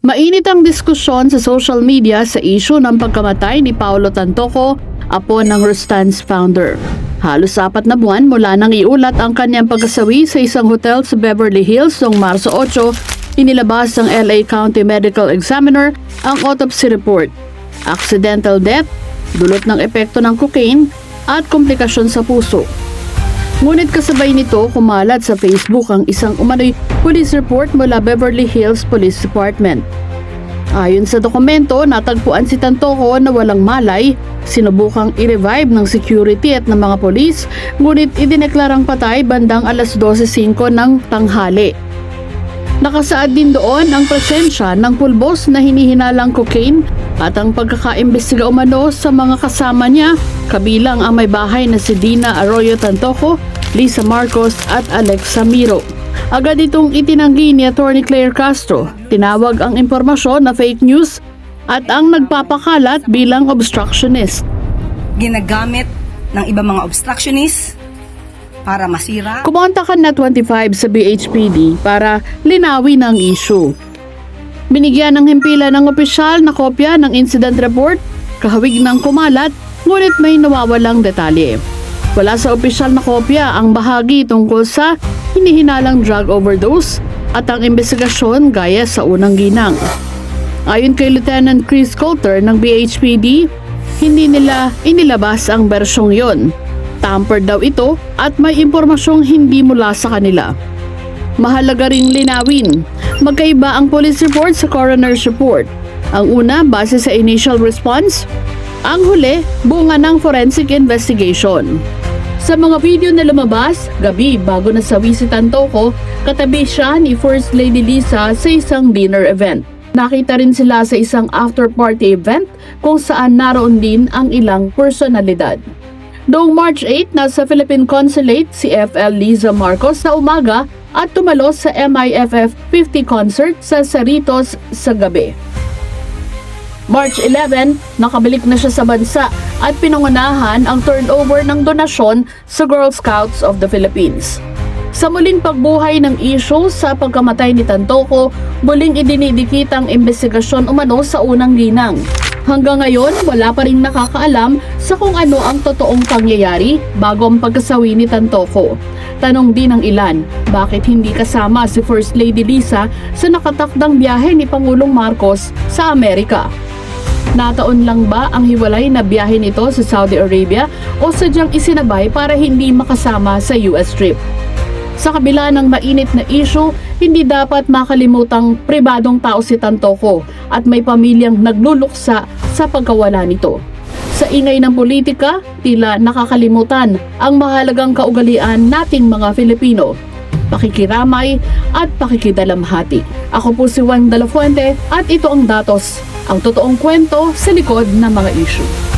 Mainit ang diskusyon sa social media sa issue ng pagkamatay ni Paolo Tantoco, apo ng Rustans founder. Halos apat na buwan mula nang iulat ang kanyang pagkasawi sa isang hotel sa Beverly Hills noong Marso 8, inilabas ng LA County Medical Examiner ang autopsy report. Accidental death, dulot ng epekto ng cocaine, at komplikasyon sa puso. Ngunit kasabay nito kumalat sa Facebook ang isang umano'y police report mula Beverly Hills Police Department. Ayon sa dokumento, natagpuan si Tantoco na walang malay, sinubukang i-revive ng security at ng mga polis, ngunit idineklarang patay bandang alas 12.05 ng tanghali. Nakasaad din doon ang presensya ng pulbos na hinihinalang cocaine at ang pagkakaimbestiga umano sa mga kasama niya, kabilang ang may bahay na si Dina Arroyo Tantoco, Lisa Marcos at Alexa Miro. Agad itong itinanggi ni Attorney Claire Castro. Tinawag ang impormasyon na fake news at ang nagpapakalat bilang obstructionist. ginagamit ng ibang mga obstructionist para masira. Kumonta ka na 25 sa BHPD para linawin ang issue. Binigyan ng himpilan ng opisyal na kopya ng incident report, kahawig ng kumalat, ngunit may nawawalang detalye. Wala sa opisyal na kopya ang bahagi tungkol sa hinihinalang drug overdose at ang investigasyon gaya sa unang ginang. Ayon kay Lieutenant Chris Coulter ng BHPD, hindi nila inilabas ang bersyong yon. Tampered daw ito at may impormasyong hindi mula sa kanila. Mahalaga ring linawin, magkaiba ang police report sa coroner's report. Ang una, base sa initial response. Ang huli, bunga ng forensic investigation. Sa mga video na lumabas, gabi bago nasawi si Tantoco, katabi siya ni First Lady Lisa sa isang dinner event. Nakita rin sila sa isang after-party event kung saan naroon din ang ilang personalidad. Noong March 8, nasa Philippine Consulate si FL Liza Marcos sa umaga at tumalo sa MIFF 50 concert sa Cerritos sa gabi. March 11, nakabalik na siya sa bansa at pinangunahan ang turnover ng donasyon sa Girl Scouts of the Philippines. Sa muling pagbuhay ng issue sa pagkamatay ni Tantoco, muling idinidikit ang investigasyon umano sa unang ginang. Hanggang ngayon, wala pa rin nakakaalam sa kung ano ang totoong pangyayari bago ang pagkasawi ni Tantoco. Tanong din ng ilan, bakit hindi kasama si First Lady Lisa sa nakatakdang biyahe ni Pangulong Marcos sa Amerika? Nataon lang ba ang hiwalay na biyahe nito sa Saudi Arabia o sadyang isinabay para hindi makasama sa US trip? Sa kabila ng mainit na issue, hindi dapat makalimutang pribadong tao si Tantoco at may pamilyang nagluluksa sa pagkawala nito. Sa ingay ng politika, tila nakakalimutan ang mahalagang kaugalian nating mga Filipino, pakikiramay at pakikidalamhati. Ako po si Juan de la Fuente at ito ang datos, ang totoong kwento sa likod ng mga issue.